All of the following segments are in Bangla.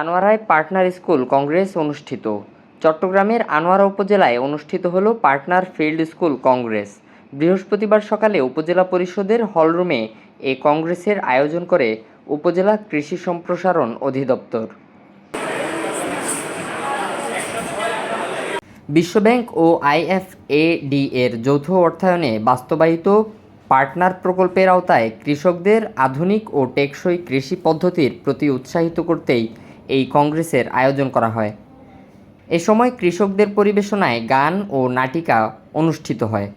আনোয়ারায় পার্টনার স্কুল কংগ্রেস অনুষ্ঠিত। চট্টগ্রামের আনোয়ারা উপজেলায় অনুষ্ঠিত হল পার্টনার ফিল্ড স্কুল কংগ্রেস। বৃহস্পতিবার সকালে উপজেলা পরিষদের হলরুমে এই কংগ্রেসের আয়োজন করে উপজেলা কৃষি সম্প্রসারণ অধিদপ্তর। বিশ্বব্যাংক ও আইএফএডি এর যৌথ অর্থায়নে বাস্তবায়িত পার্টনার প্রকল্পের আওতায় কৃষকদের আধুনিক ও টেকসই কৃষি পদ্ধতির প্রতি উৎসাহিত করতেই এই কংগ্রেসের আয়োজন করা হয়। এ সময় কৃষকদের পরিবেশনায় গান ও নাটিকা অনুষ্ঠিত হয়।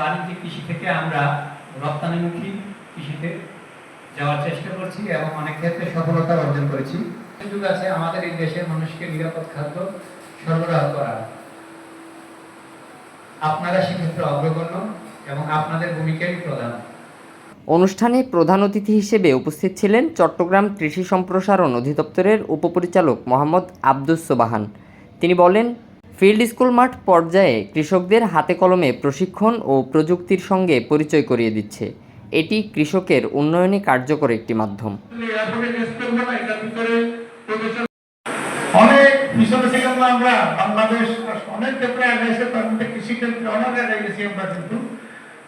বাণিজ্যিক কৃষি থেকে আমরা রপ্তানিমুখী কৃষিতে যাওয়ার চেষ্টা করছি এবং অনেক ক্ষেত্রে সফলতা অর্জন করেছি। সুযোগ আছে আমাদের এই দেশের মানুষকে নিরাপদ খাদ্য সরবরাহ করা। আপনারা সেক্ষেত্রে অগ্রগণ্য এবং আপনাদের ভূমিকাই প্রধান। অনুষ্ঠানে প্রধান অতিথি হিসেবে উপস্থিত ছিলেন চট্টগ্রাম কৃষি সম্প্রসারণ অধিদপ্তরের উপপরিচালক মোহাম্মদ আব্দুস সোবাহান। তিনি বলেন, ফিল্ড স্কুল মাঠ পর্যায়ে কৃষকদের হাতে কলমে প্রশিক্ষণ ও প্রযুক্তির সঙ্গে পরিচয় করিয়ে দিচ্ছে। এটি কৃষকের উন্নয়নে কার্যকর একটি মাধ্যম। অনেক আমরা। বাংলাদেশ অনেক ক্ষেত্রে আগে এসে তার মধ্যে কৃষি অনেক গেছি আমরা কিন্তু।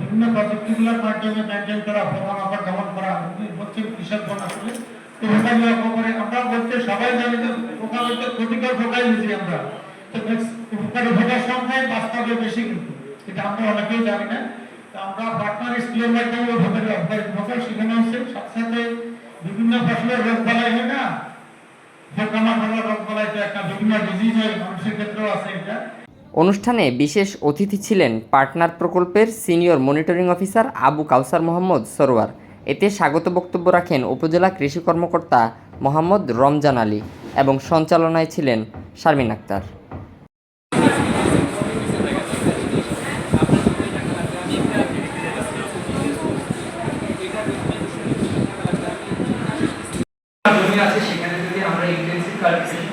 বিভিন্ন প্রযুক্তিগুলোর মাধ্যমে মেনটেন করা ফলন আবার দমন করা উনি বলছেন কৃষক বোন আসলে। তো ওটা লক্ষ্য আমরা বলতে, সবাই জানি যে টোটাল হচ্ছে ক্ষতিকর ঢোকাই নিয়েছি আমরা। তো উপকারী ঢোকার সংখ্যাই বাস্তবে বেশি কিন্তু। এটা আমরা অনেকেই জানি না। আমরা পার্টনার স্কুলের মাধ্যমে ওভাবে ঢোকার শেখানো হচ্ছে সাথে বিভিন্ন ফসলের রোগ বালাই হয় না? পোকামা ফলের রোগ বালাই তো একটা বিভিন্ন ডিজিজ হয়, মানুষের ক্ষেত্রেও আছে এটা। অনুষ্ঠানে বিশেষ অতিথি ছিলেন পার্টনার প্রকল্পের senior monitoring officer Abu Kawsar Mohammad Sarwar. এতে স্বাগত বক্তব্য রাখেন উপজেলা কৃষি কর্মকর্তা মোহাম্মদ রমজান আলী এবং সঞ্চালনায় ছিলেন শারমিন আক্তার। সেখানে যদি আমরা ইন্টেন্সিভ কাল্টিভেশন